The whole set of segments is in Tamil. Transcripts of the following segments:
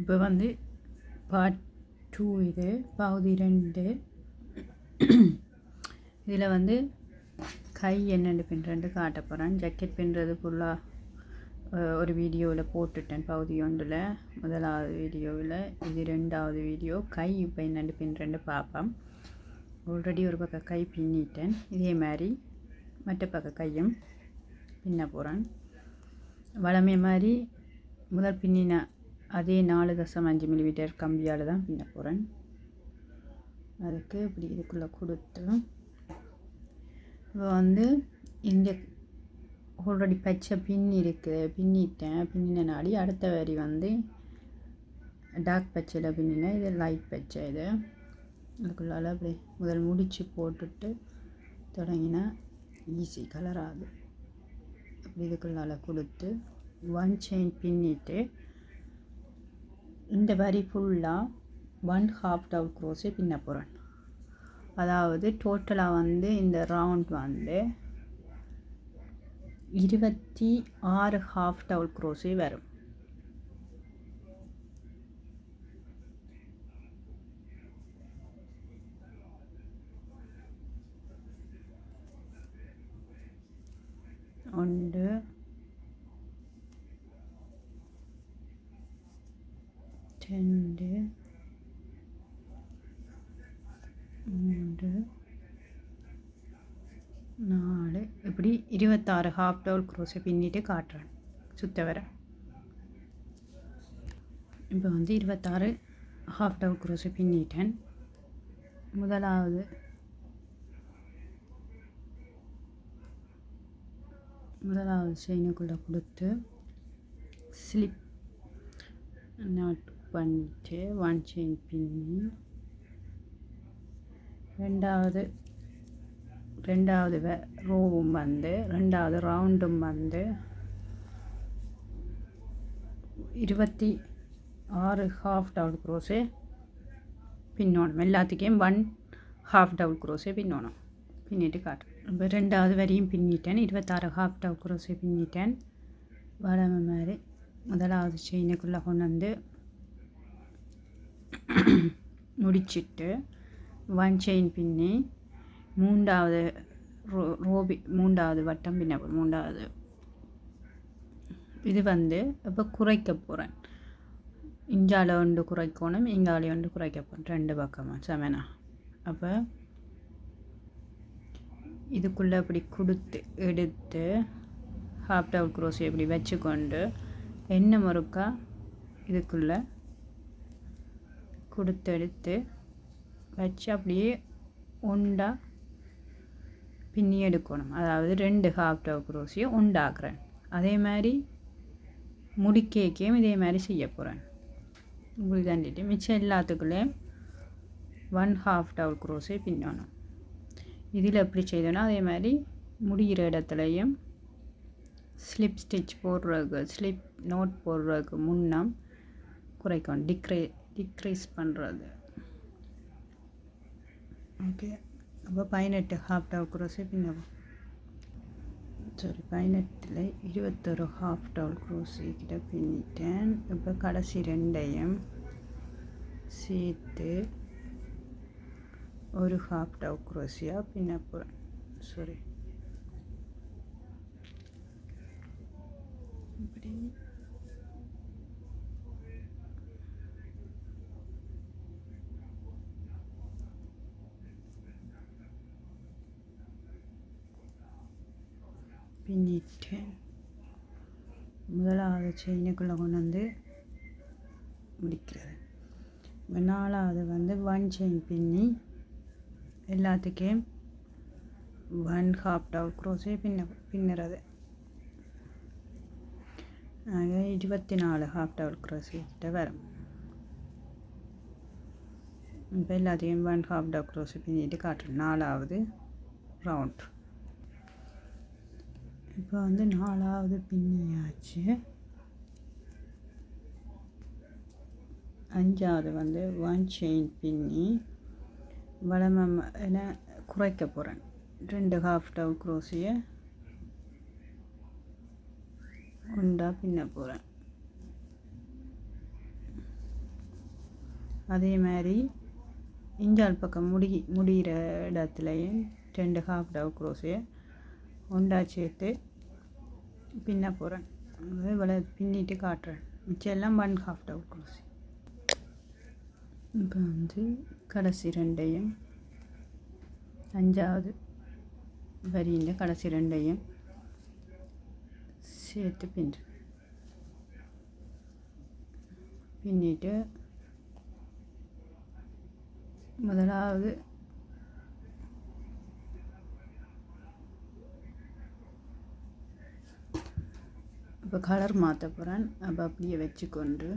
இப்போ வந்து பார்ட் டூ இது பகுதி ரெண்டு. இதில் வந்து கை என்னென்னு பின்னுறேன்ட்டு காட்ட போகிறேன் ஜக்கெட் பின்னுறது ஃபுல்லாக ஒரு வீடியோவில் போட்டுட்டேன் பகுதி ஒன்றில். முதலாவது வீடியோவில் இது ரெண்டாவது வீடியோ. கை இப்போ என்னென்னு பின்னுறேன்ட்டு பார்ப்பேன் ஆல்ரெடி ஒரு பக்கம் கை பின்னிட்டேன். இதே மாதிரி மற்ற பக்கம் கையும் பின்ன போகிறேன் வளமை மாதிரி முதல் பின்னின அதே நாலு தசம் அஞ்சு மில்லிமீட்டர் கம்பியால் தான் பின்ன போகிறேன் அதுக்கு இப்படி இதுக்குள்ளே கொடுத்து இப்போ வந்து இந்த ஆல்ரெடி பச்சை பின் இருக்குது பின்னிட்டேன். பின்னின நாடி அடுத்த வரி வந்து டார்க் பச்சையில் பின்னினேன் இது லைட் பச்சை இது. அதுக்குள்ளால் அப்படி முதல் முடித்து போட்டுட்டு தொடங்கினா ஈஸி கலர் ஆகுது. அப்படி இதுக்குள்ளால் கொடுத்து ஒன் செயின் பின்னிட்டு இந்த வரி ஃபுல்லாக ஒன் ஹாஃப் டவுல் க்ரோஸே பின்ன போகிறேன் அதாவது டோட்டலாக வந்து இந்த ரவுண்ட் வந்து இருபத்தி ஆறு ஹாஃப் டவுல் க்ரோஸே வரும் ஒன்று ரெண்டு மூன்று நாலு இப்படி இருபத்தாறு ஹாஃப் டவுல் க்ரூஸை பின்னிட்டு காட்டுறேன் சுத்த வர இப்போ வந்து இருபத்தாறு ஹாஃப் டவுல் க்ரூஸை பின்னிட்டேன் முதலாவது முதலாவது செயினுக்குள்ளே கொடுத்து ஸ்லிப் நாட் பண்ணிட்டு ஒன் செயின் பின்னி ரெண்டாவது ரெண்டாவது ரோவும் வந்து ரெண்டாவது ரவுண்டும் வந்து இருபத்தி ஆறு ஹாஃப் டவுல் க்ரோஸே பின்னோணும். எல்லாத்துக்கும் ஒன் ஹாஃப் டவுல் க்ரோஸே பின்னோணும். பின்னிட்டு காட்டுறேன் இப்போ ரெண்டாவது வரையும் பின்னிட்டேன். இருபத்தாறு ஹாஃப் டவுல் க்ரோஸே பின்னிட்டேன். வளமை மாதிரி முதலாவது செயினுக்குள்ளே கொண்டு வந்து முடிச்சிட்டு ஒன் செயின் பின்னி மூன்றாவது ரோ ரோபி மூன்றாவது வட்டம் பின்ன மூன்றாவது. இது வந்து இப்போ குறைக்க போகிறேன் இஞ்சால ஒன்று குறைக்கணும் இங்காலே ஒன்று குறைக்க போகிறேன் ரெண்டு பக்கமாக செமனா அப்போ இதுக்குள்ளே இப்படி கொடுத்து எடுத்து ஹாஃப் டவுல் க்ரோஸ் இப்படி வச்சுக்கொண்டு எண்ணெய் முறுக்கா இதுக்குள்ளே கொடுத்து எடுத்து வச்சு அப்படியே உண்டா பின்னி எடுக்கணும் அதாவது ரெண்டு ஹாஃப் டவ் குரோசியை உண்டாக்குறேன். அதே மாதிரி முடிக்கேக்கையும் இதே மாதிரி செய்ய போகிறேன் உங்களுக்கு தண்டிட்டு மிச்சம் எல்லாத்துக்குள்ளேயும் ஒன் ஹாஃப் டவுல் குரோஸை பின்னணும். இதில் எப்படி செய்தோன்னா அதே மாதிரி முடிகிற இடத்துலையும் ஸ்லிப் ஸ்டிச் போடுறதுக்கு ஸ்லிப் நோட் போடுறதுக்கு முன்னம் குறைக்கணும். டிக்ரே டிக்ரீஸ் பண்ணுறது ஓகே அப்போ பதினெட்டு ஹாஃப் டவ் குரோஸே பின்ன சாரி பதினெட்டில் இருபத்தொரு ஹாஃப் டவல் குரோஸி கிட்ட பின்னிட்டேன் இப்போ கடைசி ரெண்டையும் சேர்த்து ஒரு ஹாஃப் டவ் க்ரோஸியாக பின்ன போகிறேன் சாரி இப்படி பின்னிட்டு முதலாவது செயினுக்குள்ளே கொண்டு வந்து முடிக்கிறது. நாலாவது வந்து ஒன் செயின் பின்னி எல்லாத்துக்கும் ஒன் ஹாஃப் டவுல் க்ரோஸே பின்ன பின்னுறது. இருபத்தி நாலு ஹாஃப் டவுல் க்ரோஸ் கிட்ட வரும். இப்போ எல்லாத்தையும் ஒன் ஹாஃப் டவுல் க்ரோஸ் பின்னிட்டு காட்டுறேன். நாலாவது ரவுண்ட் இப்போ வந்து நாலாவது பின்னியாச்சு அஞ்சாவது வந்து ஒன் செயின் பின்னி. வளம என குறைக்க போகிறேன் ரெண்டு ஹாஃப் டவு குரோசியை உண்டாக பின்ன போகிறேன் அதே மாதிரி இஞ்சால் பக்கம் முடி முடிகிற இடத்துலையும் ரெண்டு ஹாஃப் டவு குரோசியை ஒண்டா சேர்த்து பின்ன போகிறேன் இவ்வளோ பின்னிட்டு காட்டுறேன். மிச்சம் எல்லாம் ஒன் ஹாஃப் டவுட் குரோஸே இப்போ வந்து கடைசி ரெண்டையும் அஞ்சாவது வரியின் கடைசி ரெண்டையும் சேர்த்து பின்னு பின்னிட்டு முதலாவது இப்போ கலர் மாற்ற போகிறேன் அப்போ அப்படியே வச்சுக்கொண்டு.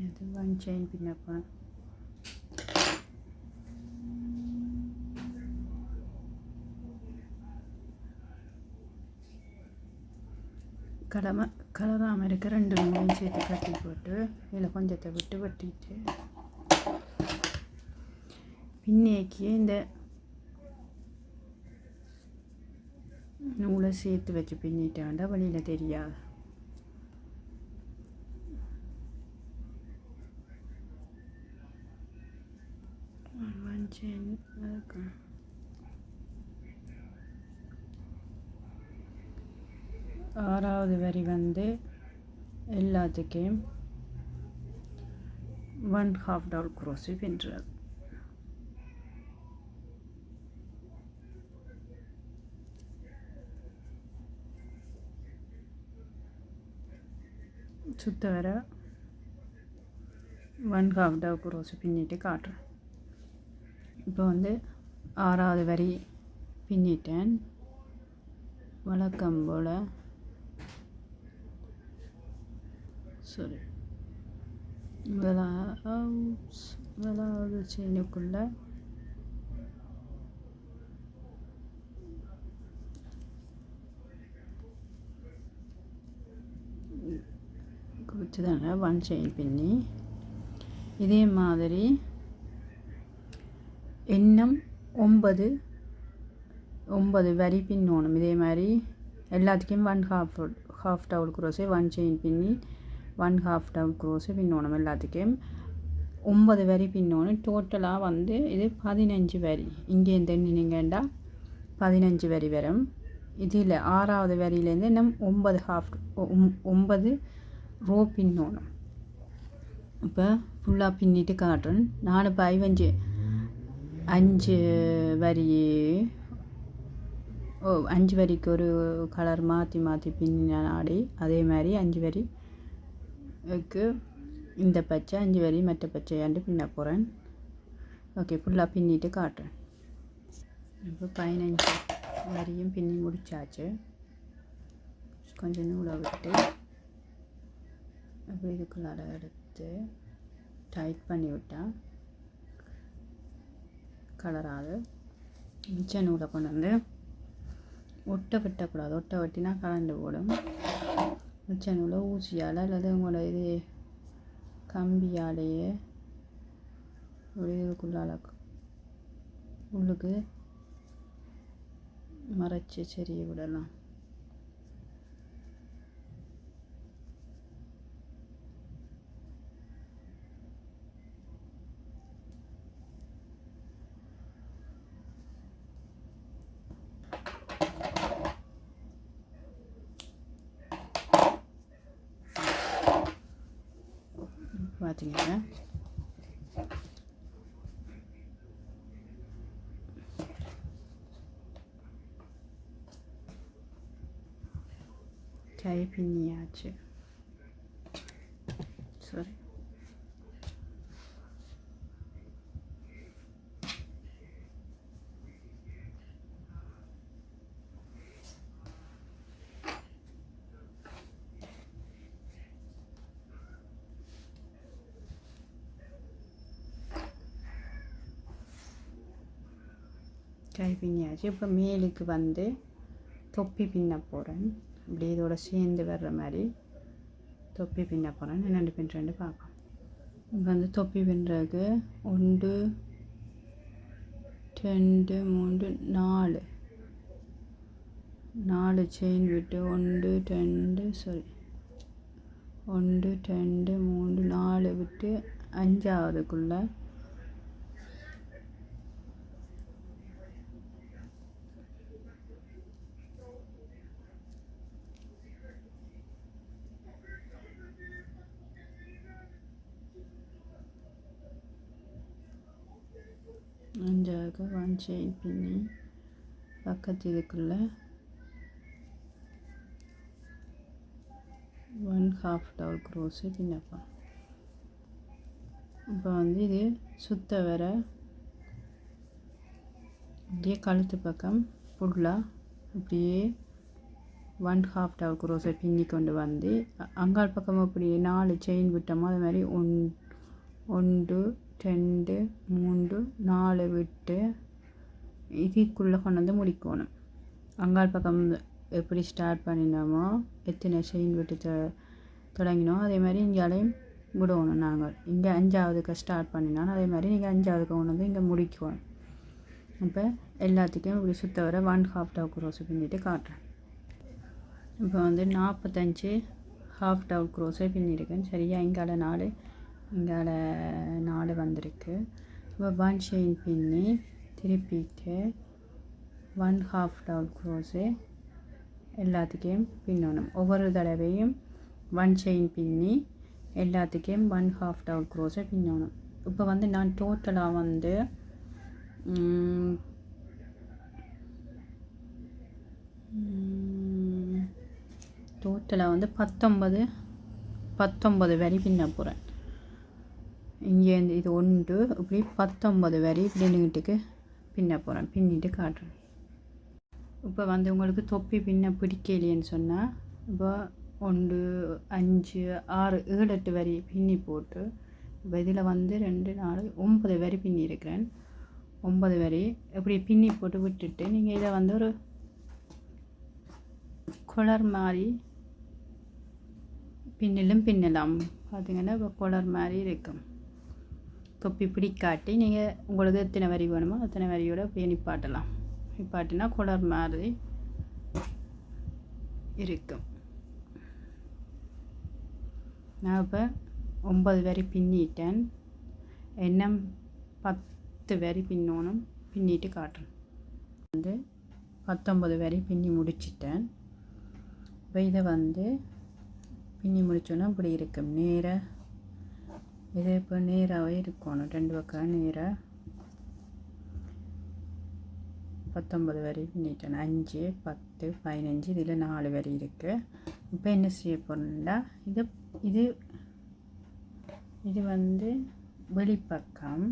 இது ஒன் செயின் பின்ன போகிறேன் கடமை கலராமல் இருக்க ரெண்டு மூணையும் சேர்த்து கட்டி போட்டு இதில் கொஞ்சத்தை விட்டு வெட்டிட்டு பின்னேக்கி இந்த நூலை சேர்த்து வச்சு பின்னிட்டாண்டா வழியில் தெரியாது செயின் ஆறாவது வரி வந்து எல்லாத்துக்கும் ஒன் ஹாஃப் டால் குரோசி பின்றது சுத்த வர ஒன் ஹாஃப் டவ் குரோசி பின்னிட்டு காட்டுறேன் இப்போ வந்து ஆறாவது வரி பின்னிட்டேன் வழக்கம் போல் சாரி முதலாவது செயினுக்குள்ளே கொடுத்ததாங்க ஒன் செயின் பின்னி. இதே மாதிரி இன்னும் ஒன்பது ஒன்பது வரி பின்னோணும். இதே மாதிரி எல்லாத்துக்கும் one half half double crochet one chain பின்னி ஒன் ஹாஃப் டவுல் க்ரோஸு பின்னோணும் எல்லாத்துக்கும். ஒம்பது வரி பின்னோணும். டோட்டலாக வந்து இது பதினஞ்சு வரி. இங்கேருந்து நின்றுங்கண்டா பதினஞ்சு வரி வரும். இதில் ஆறாவது வரியிலேருந்து இன்னும் ஒன்பது ஹாஃப் ஒன்பது ரோ பின்னோணும். இப்போ ஃபுல்லாக பின்னிட்டு காட்டுறேன். நாலு இப்போ ஐவஞ்சு அஞ்சு வரி ஓ அஞ்சு வரிக்கு ஒரு கலர் மாற்றி மாற்றி பின்னின ஆடி அதே மாதிரி அஞ்சு வரிக்கு இந்த பச்சை அஞ்சு வரி மற்ற பச்சையாண்டு பின்ன போகிறேன் ஓகே ஃபுல்லாக பின்னிட்டு காட்டுறேன். இப்போ பதினஞ்சு வரியும் பின்னி முடிச்சாச்சு. கொஞ்சம் நூலை விட்டு அப்படி இதுக்குள்ளார எடுத்து டைட் பண்ணி விட்டால் கலராது. மிச்ச நூலை கொண்டு வந்து ஒட்ட வெட்டக்கூடாது. ஒட்டை வெட்டினா கலண்டு போடும். மிச்ச நூலை ஊசியால் அல்லது உங்களோட இது கம்பியாலேயே ஒரு இதுக்குள்ளால உள்ளுக்கு மறைச்சி செரிய விடலாம். பார்த்தீங்கன்னா கை பின்னியாச்சு சரி கை பின்னியாச்சு இப்போ மேலுக்கு வந்து தொப்பி பின்ன போகிறேன் அப்படி இதோட சேர்ந்து வர்ற மாதிரி தொப்பி பின்ன போகிறேன் ரெண்டு பின் ரெண்டு பார்க்கலாம் இப்போ வந்து தொப்பி பின்னுறதுக்கு ஒன்று ரெண்டு மூன்று நாலு. நாலு செயின் விட்டு ஒன்று ரெண்டு சாரி ஒன்று ரெண்டு மூன்று நாலு விட்டு அஞ்சாவதுக்குள்ளே அஞ்சாக ஒன் செயின் பின்னி. பக்கத்து இதுக்குள்ளே ஒன் ஹாஃப் டவுல் க்ரோஸு பின்னப்பா. இப்போ வந்து இது சுத்த வர அப்படியே கழுத்து பக்கம் ஃபுல்லாக அப்படியே ஒன் ஹாஃப் டவுல் க்ரோஸை பின்னி கொண்டு வந்து அங்கால் அங்காள் பக்கம் அப்படியே நாலு செயின் விட்டோமோ அது மாதிரி ஒன் ஒன்று ரெண்டு மூன்று நாலு விட்டு இதுக்குள்ளே கொண்டு வந்து முடிக்கணும். அங்காள் பக்கம் எப்படி ஸ்டார்ட் பண்ணினோமோ எத்தனை செயின் விட்டு தொ தொடங்கினோம் அதே மாதிரி இங்கேயும் விடணும் நாங்கள். இங்கே அஞ்சாவதுக்கு ஸ்டார்ட் பண்ணினோம் அதே மாதிரி நீங்கள் அஞ்சாவதுக்கு கொண்டு வந்து இங்கே முடிக்கணும். இப்போ எல்லாத்துக்கும் இப்படி சுற்ற வர ஒன் ஹாஃப் டவு க்ரோஸ் பின்னிட்டு காட்டுறேன். இப்போ வந்து நாற்பத்தஞ்சு ஹாஃப் டவு க்ரோஸே பின்னிருக்கேன். சரியாக இங்கால நாலு இங்கே நாலு வந்திருக்கு. இப்போ ஒன் செயின் பின்னி திருப்பிட்டு ஒன் ஹாஃப் டவுல் க்ரோஸு எல்லாத்துக்கும் பின்னணும். ஒவ்வொரு தடவையும் ஒன் செயின் பின்னி எல்லாத்துக்கும் ஒன் ஹாஃப் டவுல் க்ரோஸை பின்னணும். இப்போ வந்து நான் டோட்டலாக வந்து டோட்டலாக வந்து பத்தொன்பது பத்தொன்பது வரி பின்ன போகிறேன் இங்கேருந்து இது ஒன்று இப்படி பத்தொன்பது வரி இப்படி நீட்டுக்கு பின்ன போகிறேன் பின்னிட்டு காட்டுறேன். இப்போ வந்து உங்களுக்கு தொப்பி பின்ன பிடிக்கலையேன்னு சொன்னால் இப்போ ஒன்று அஞ்சு ஆறு ஏழு எட்டு வரி பின்னி போட்டு இப்போ இதில் வந்து ரெண்டு நாலு ஒன்பது வரி பின்னி இருக்கிறேன். ஒன்பது வரி இப்படி பின்னி போட்டு விட்டுட்டு நீங்கள் இதை வந்து ஒரு குளர் மாதிரி பின்னலும் பின்னலாம். பார்த்தீங்கன்னா இப்போ குளர் மாதிரி இருக்கும். தொப்பி பிடிக்காட்டி நீங்கள் உங்களுக்கு எத்தனை வரி வேணுமோ அத்தனை வரியோட அப்படியே நிப்பாட்டலாம் நிப்பாட்டினா குளர் மாதிரி இருக்கும். நான் இப்போ ஒன்பது வரி பின்னிட்டேன். இன்னும் பத்து வரி பின்னணும் பின்னிட்டு காட்டுறேன் வந்து பத்தொம்பது வரி பின்னி முடிச்சிட்டேன். இப்போ இதை வந்து பின்னி முடித்தோன்னா இப்படி இருக்கும். நேராக இதே இப்போ நேராகவே இருக்கணும். ரெண்டு பக்கம் நேராக பத்தொம்பது வரி பின்னிட்டேன் அஞ்சு பத்து பதினஞ்சு இதில் நாலு வரி இருக்குது இப்போ என்ன செய்ய போகிறோம்னா இது இது இது வந்து வெளிப்பக்கம்.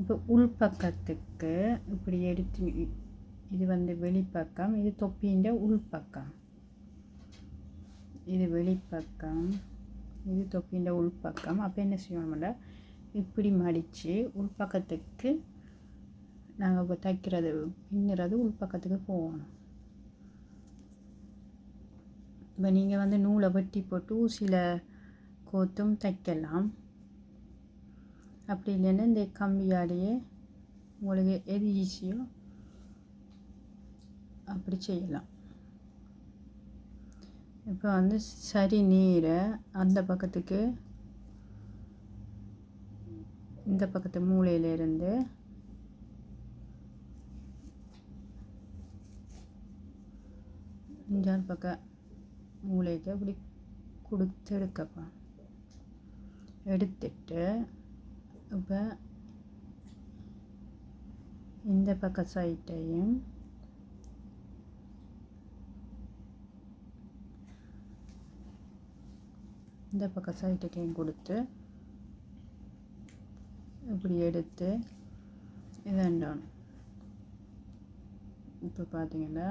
இப்போ உள்பக்கத்துக்கு இப்படி எடுத்து இது வந்து வெளிப்பக்கம். இது தொப்பின்ற உள்பக்கம். இது வெளிப்பக்கம். இது தொப்பின்ற உள்பக்கம் அப்போ என்ன செய்யணும்ல இப்படி மடித்து உள்பக்கத்துக்கு நாங்கள் இப்போ தைக்கிறது பின்னுறது உள்பக்கத்துக்கு போகணும். இப்போ நீங்கள் வந்து நூலை வெட்டி போட்டு ஊசியில் கோத்தும் தைக்கலாம். அப்படி இல்லைன்னா இந்த கம்பியாலேயே உங்களுக்கு எது ஈஸியோ அப்படி செய்யலாம். இப்போ வந்து சரி நீரை அந்த பக்கத்துக்கு இந்த பக்கத்து மூலையிலேருந்து இஞ்சால் பக்க மூளைக்கு அப்படி கொடுத்து எடுக்கப்பா எடுத்துட்டு இப்போ இந்த பக்க சைட்டையும் இந்த பக்கம் சைட்டுக்கையும் கொடுத்து இப்படி எடுத்து இதண்டான் இப்போ பார்த்தீங்கன்னா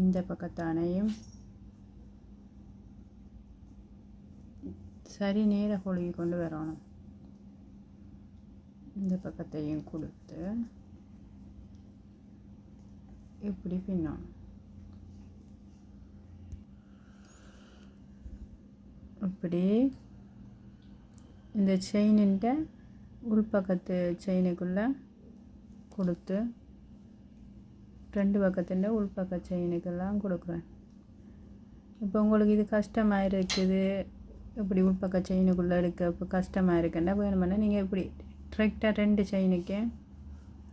இந்த பக்கத்தானையும் சரி நேர கொழுகி கொண்டு வரணும். இந்த பக்கத்தையும் கொடுத்து இப்படி பின்னணும். இப்படி இந்த செயின்ட்ட உள்பக்கத்து செயினுக்குள்ளே கொடுத்து ரெண்டு பக்கத்துட்ட உள்பக்க செயினுக்கெல்லாம் கொடுக்குறேன். இப்போ உங்களுக்கு இது கஷ்டமாக இருக்குது இப்படி உள்பக்க செயினுக்குள்ளே எடுக்க இப்போ கஷ்டமாக இருக்குன்னா வேணுமென்னா நீங்கள் இப்படி டிரெக்டாக ரெண்டு செயினுக்கே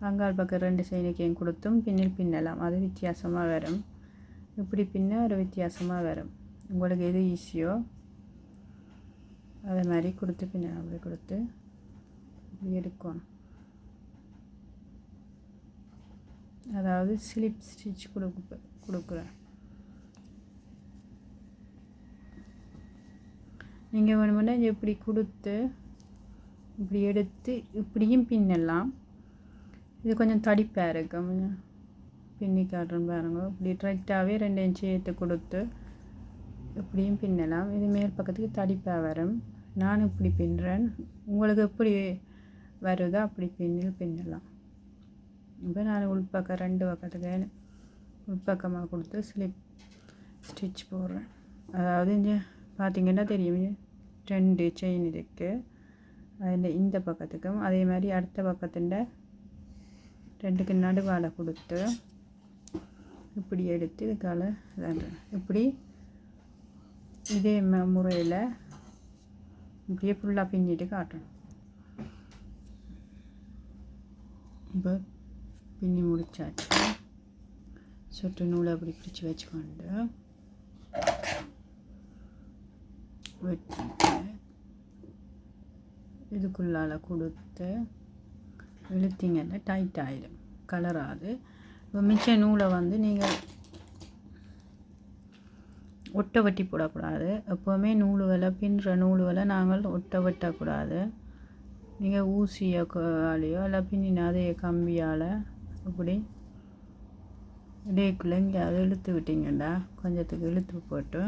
அங்கால் பக்கம் ரெண்டு செயினுக்கையும் கொடுத்தும் பின்னில் பின்னலாம். அது வித்தியாசமாக வரும். இப்படி பின்ன ஒரு வித்தியாசமாக வரும். உங்களுக்கு எது ஈஸியோ அதே மாதிரி கொடுத்து பின்ன அப்படி கொடுத்து இப்படி எடுக்கணும். அதாவது ஸ்லிப் ஸ்டிச் கொடுக்க கொடுக்குறேன். நீங்கள் வேணுமென்னா இப்படி கொடுத்து இப்படி எடுத்து இப்படியும் பின்னலாம். இது கொஞ்சம் தடிப்பாக இருக்கும் கொஞ்சம் பின்னி காட்டுறேன் பாருங்க. இப்படி டிரெக்டாகவே ரெண்டு சேர்த்து கொடுத்து இப்படியும் பின்னலாம். இது மேல் பக்கத்துக்கு தடிப்பாக வரும். நான் இப்படி பின்னுறேன் உங்களுக்கு எப்படி வருதோ அப்படி பின்னில் பின்னலாம். இப்போ நான் உள்பக்கம் ரெண்டு பக்கத்துக்கு உள்பக்கமாக கொடுத்து ஸ்லிப் ஸ்டிச் போடுறேன். அதாவது இங்கே பார்த்தீங்கன்னா தெரியும். ரெண்டு செயின் இருக்குது அதில் இந்த பக்கத்துக்கும் அதே மாதிரி அடுத்த பக்கத்தின் ரெண்டுக்கு நடுவால் கொடுத்து இப்படி எடுத்து இதுக்கால இப்படி இதே முறையில் இப்படியே ஃபுல்லாக பின்னிட்டு காட்டணும். இப்போ பின்னி முடிச்சாச்சு. சொட்டு நூலை அப்படி பிடிச்சி வச்சுக்கொண்டு வெட்டிட்டு இதுக்குள்ளால கொடுத்து இழுத்திங்கன்னா டைட் ஆயிடும் கலராது இப்போ மிச்ச நூலை வந்து நீங்கள் ஒட்டை வெட்டி போடக்கூடாது. எப்போவுமே நூலுகளை பின்னுற நூலுகளை நாங்கள் ஒட்டை வெட்டக்கூடாது. நீங்கள் ஊசியோ காலையோ இல்லை பின்னின கம்பியால் இப்படி இடைக்குள்ளே எங்கேயாவது இழுத்து விட்டீங்கடா. கொஞ்சத்துக்கு இழுத்து போட்டு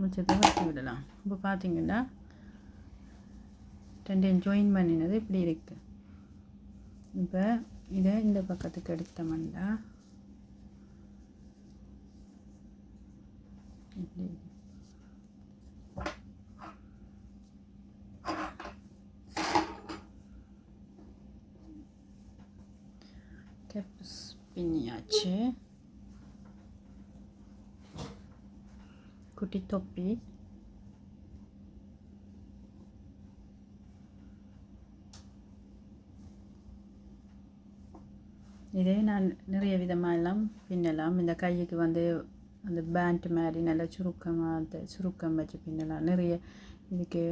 மிச்சத்தை வச்சு விடலாம். இப்போ பார்த்தீங்கன்னா ரெண்டையும் ஜாயின் பண்ணினது இப்படி இருக்குது இப்போ இதை இந்த பக்கத்துக்கு எடுத்தோம்னா இப்படி கேப்ஸ் பின்னியாச்சு குட்டி தொப்பி இதே நான் நிறைய விதமாக எல்லாம் பின்னலாம். இந்த கைக்கு வந்து அந்த பேண்ட் மாதிரி நல்லா சுருக்கமாக அந்த சுருக்கம் வச்சு பின்னலாம். நிறைய இதுக்கு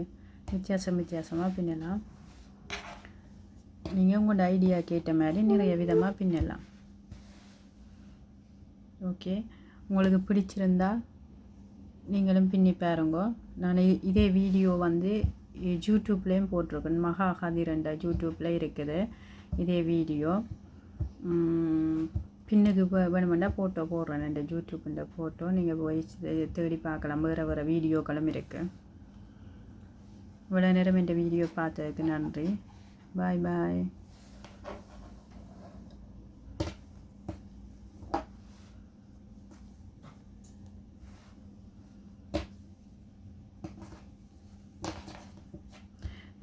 வித்தியாசம் வித்தியாசமாக பின்னலாம். நீங்கள் உங்களோட ஐடியா கேட்ட மாதிரி நிறைய விதமாக பின்னலாம். ஓகே உங்களுக்கு பிடிச்சிருந்தா நீங்களும் பின்னி பாருங்க. நான் இதே வீடியோ வந்து யூடியூப்லேயும் போட்டிருக்கேன். மகா ஹதிரண்டா யூடியூப்பில் இருக்குது. இதே வீடியோ பின்னுக்கு இப்போ வேணுமெண்டா ஃபோட்டோ போடுறேன். ரெண்டு யூடியூப்ன்ற ஃபோட்டோ நீங்கள் போய் தேடி பார்க்கலாம். வேறு வேறு வீடியோக்களும் இருக்குது இவ்வளோ நேரம் இந்த வீடியோ பார்த்ததுக்கு நன்றி. பாய் பாய்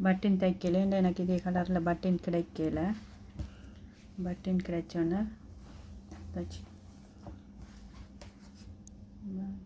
பட்டன் தைக்கல. எனக்கு இதே கலரில் பட்டன் கிடைக்கல. பட்டன் கிடைச்சோன்னே удачи. Да.